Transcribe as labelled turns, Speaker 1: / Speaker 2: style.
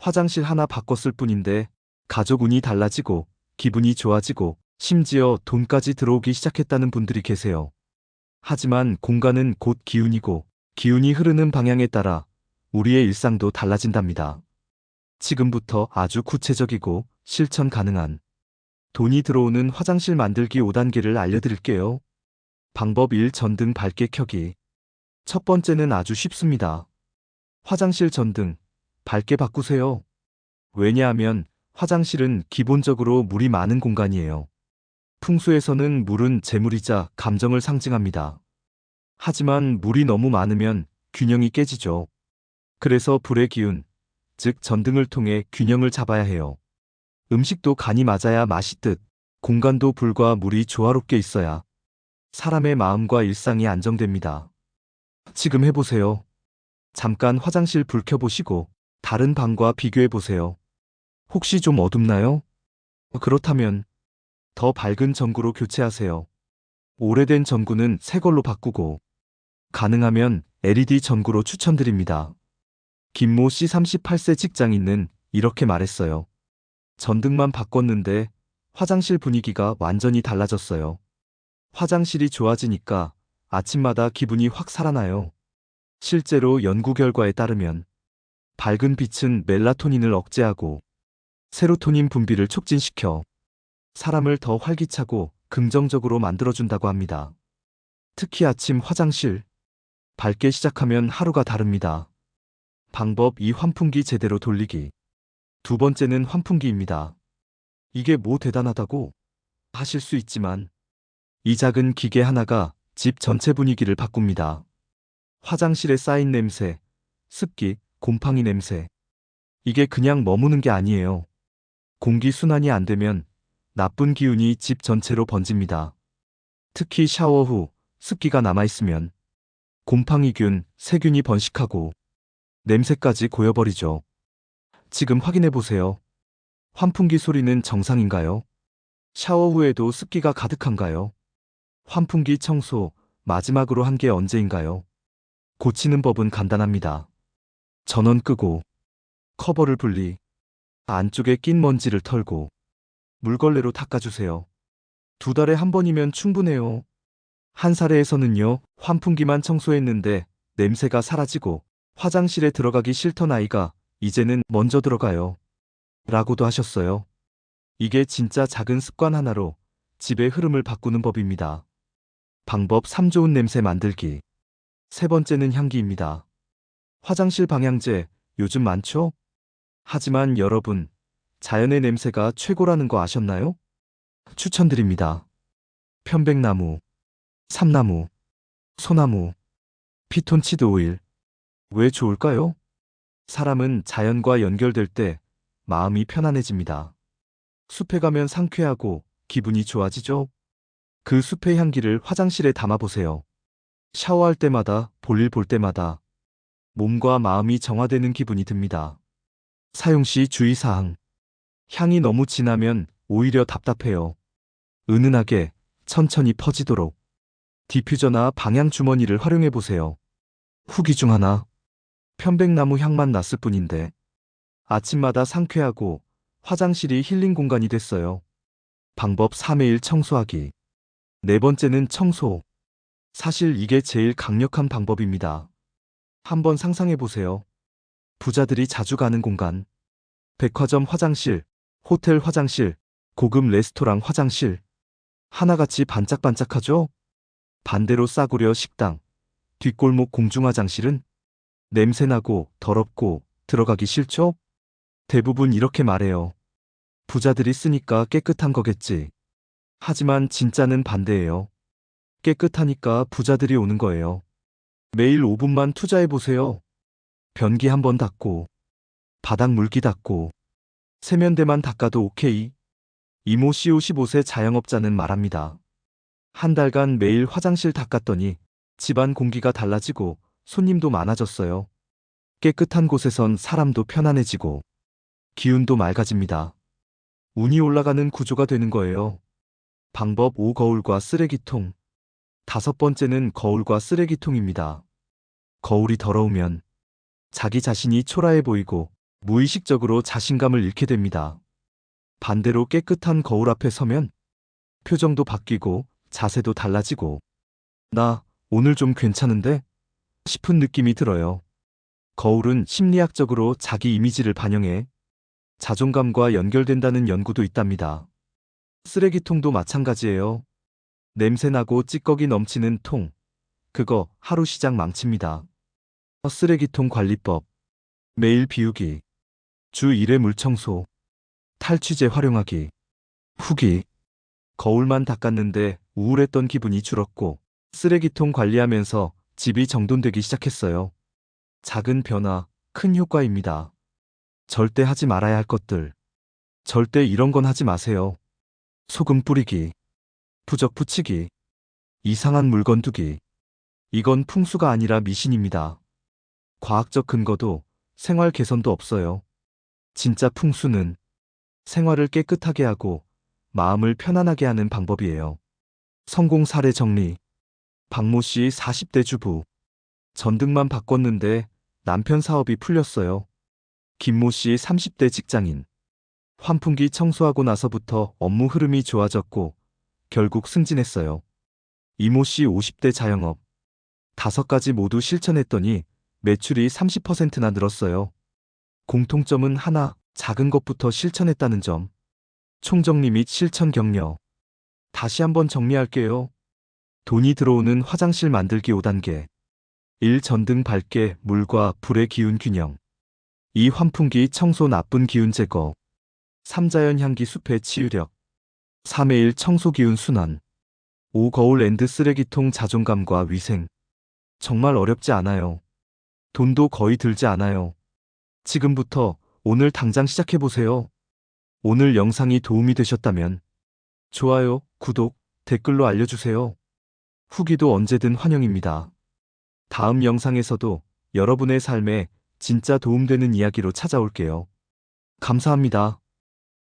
Speaker 1: 화장실 하나 바꿨을 뿐인데 가족 운이 달라지고 기분이 좋아지고 심지어 돈까지 들어오기 시작했다는 분들이 계세요. 하지만 공간은 곧 기운이고 기운이 흐르는 방향에 따라 우리의 일상도 달라진답니다. 지금부터 아주 구체적이고 실천 가능한 돈이 들어오는 화장실 만들기 5단계를 알려드릴게요. 방법 1 전등 밝게 켜기. 첫 번째는 아주 쉽습니다. 화장실 전등 밝게 바꾸세요. 왜냐하면 화장실은 기본적으로 물이 많은 공간이에요. 풍수에서는 물은 재물이자 감정을 상징합니다. 하지만 물이 너무 많으면 균형이 깨지죠. 그래서 불의 기운, 즉 전등을 통해 균형을 잡아야 해요. 음식도 간이 맞아야 맛있듯 공간도 불과 물이 조화롭게 있어야 사람의 마음과 일상이 안정됩니다. 지금 해보세요. 잠깐 화장실 불 켜보시고 다른 방과 비교해 보세요. 혹시 좀 어둡나요? 그렇다면 더 밝은 전구로 교체하세요. 오래된 전구는 새 걸로 바꾸고 가능하면 LED 전구로 추천드립니다. 김모 씨 38세 직장인은 이렇게 말했어요. 전등만 바꿨는데 화장실 분위기가 완전히 달라졌어요. 화장실이 좋아지니까 아침마다 기분이 확 살아나요. 실제로 연구 결과에 따르면 밝은 빛은 멜라토닌을 억제하고 세로토닌 분비를 촉진시켜 사람을 더 활기차고 긍정적으로 만들어준다고 합니다. 특히 아침 화장실 밝게 시작하면 하루가 다릅니다. 방법 2 환풍기 제대로 돌리기. 두 번째는 환풍기입니다. 이게 뭐 대단하다고 하실 수 있지만 이 작은 기계 하나가 집 전체 분위기를 바꿉니다. 화장실에 쌓인 냄새, 습기, 곰팡이 냄새. 이게 그냥 머무는 게 아니에요. 공기 순환이 안 되면 나쁜 기운이 집 전체로 번집니다. 특히 샤워 후 습기가 남아있으면 곰팡이균, 세균이 번식하고 냄새까지 고여버리죠. 지금 확인해 보세요. 환풍기 소리는 정상인가요? 샤워 후에도 습기가 가득한가요? 환풍기 청소 마지막으로 한 게 언제인가요? 고치는 법은 간단합니다. 전원 끄고 커버를 분리 안쪽에 낀 먼지를 털고 물걸레로 닦아주세요. 두 달에 한 번이면 충분해요. 한 사례에서는요, 환풍기만 청소했는데 냄새가 사라지고 화장실에 들어가기 싫던 아이가 이제는 먼저 들어가요. 라고도 하셨어요. 이게 진짜 작은 습관 하나로 집의 흐름을 바꾸는 법입니다. 방법 3 좋은 냄새 만들기. 세 번째는 향기입니다. 화장실 방향제 요즘 많죠? 하지만 여러분, 자연의 냄새가 최고라는 거 아셨나요? 추천드립니다. 편백나무, 삼나무, 소나무, 피톤치드 오일. 왜 좋을까요? 사람은 자연과 연결될 때 마음이 편안해집니다. 숲에 가면 상쾌하고 기분이 좋아지죠? 그 숲의 향기를 화장실에 담아보세요. 샤워할 때마다, 볼일 볼 때마다 몸과 마음이 정화되는 기분이 듭니다. 사용 시 주의사항. 향이 너무 진하면 오히려 답답해요. 은은하게, 천천히 퍼지도록. 디퓨저나 방향 주머니를 활용해 보세요. 후기 중 하나. 편백나무 향만 났을 뿐인데 아침마다 상쾌하고 화장실이 힐링 공간이 됐어요. 방법 3회 1 청소하기. 네 번째는 청소. 사실 이게 제일 강력한 방법입니다. 한번 상상해 보세요. 부자들이 자주 가는 공간. 백화점 화장실, 호텔 화장실, 고급 레스토랑 화장실. 하나같이 반짝반짝하죠? 반대로 싸구려 식당, 뒷골목 공중화장실은 냄새나고 더럽고 들어가기 싫죠? 대부분 이렇게 말해요. 부자들이 쓰니까 깨끗한 거겠지. 하지만 진짜는 반대예요. 깨끗하니까 부자들이 오는 거예요. 매일 5분만 투자해 보세요. 변기 한번 닦고, 바닥 물기 닦고, 세면대만 닦아도 오케이. 이모 씨 55세 자영업자는 말합니다. 한 달간 매일 화장실 닦았더니 집안 공기가 달라지고 손님도 많아졌어요. 깨끗한 곳에선 사람도 편안해지고 기운도 맑아집니다. 운이 올라가는 구조가 되는 거예요. 방법 5 거울과 쓰레기통. 다섯 번째는 거울과 쓰레기통입니다. 거울이 더러우면 자기 자신이 초라해 보이고 무의식적으로 자신감을 잃게 됩니다. 반대로 깨끗한 거울 앞에 서면 표정도 바뀌고 자세도 달라지고 나 오늘 좀 괜찮은데? 싶은 느낌이 들어요. 거울은 심리학적으로 자기 이미지를 반영해 자존감과 연결된다는 연구도 있답니다. 쓰레기통도 마찬가지예요. 냄새나고 찌꺼기 넘치는 통. 그거 하루 시작 망칩니다. 쓰레기통 관리법. 매일 비우기. 주 1회 물청소. 탈취제 활용하기. 후기. 거울만 닦았는데 우울했던 기분이 줄었고 쓰레기통 관리하면서 집이 정돈되기 시작했어요. 작은 변화, 큰 효과입니다. 절대 하지 말아야 할 것들. 절대 이런 건 하지 마세요. 소금 뿌리기. 부적 붙이기. 이상한 물건 두기. 이건 풍수가 아니라 미신입니다. 과학적 근거도 생활 개선도 없어요. 진짜 풍수는 생활을 깨끗하게 하고 마음을 편안하게 하는 방법이에요. 성공 사례 정리. 박모 씨 40대 주부. 전등만 바꿨는데 남편 사업이 풀렸어요. 김모 씨 30대 직장인. 환풍기 청소하고 나서부터 업무 흐름이 좋아졌고 결국 승진했어요. 이모 씨 50대 자영업. 다섯 가지 모두 실천했더니 매출이 30%나 늘었어요. 공통점은 하나, 작은 것부터 실천했다는 점. 총정리 및 실천 격려. 다시 한번 정리할게요. 돈이 들어오는 화장실 만들기 5단계. 1. 전등 밝게 물과 불의 기운 균형. 2. 환풍기 청소 나쁜 기운 제거. 3. 자연 향기 숲의 치유력. 3. 일 청소 기운 순환. 5. 거울 앤드 쓰레기통 자존감과 위생. 정말 어렵지 않아요. 돈도 거의 들지 않아요. 지금부터 오늘 당장 시작해보세요. 오늘 영상이 도움이 되셨다면 좋아요, 구독, 댓글로 알려주세요. 후기도 언제든 환영입니다. 다음 영상에서도 여러분의 삶에 진짜 도움되는 이야기로 찾아올게요. 감사합니다.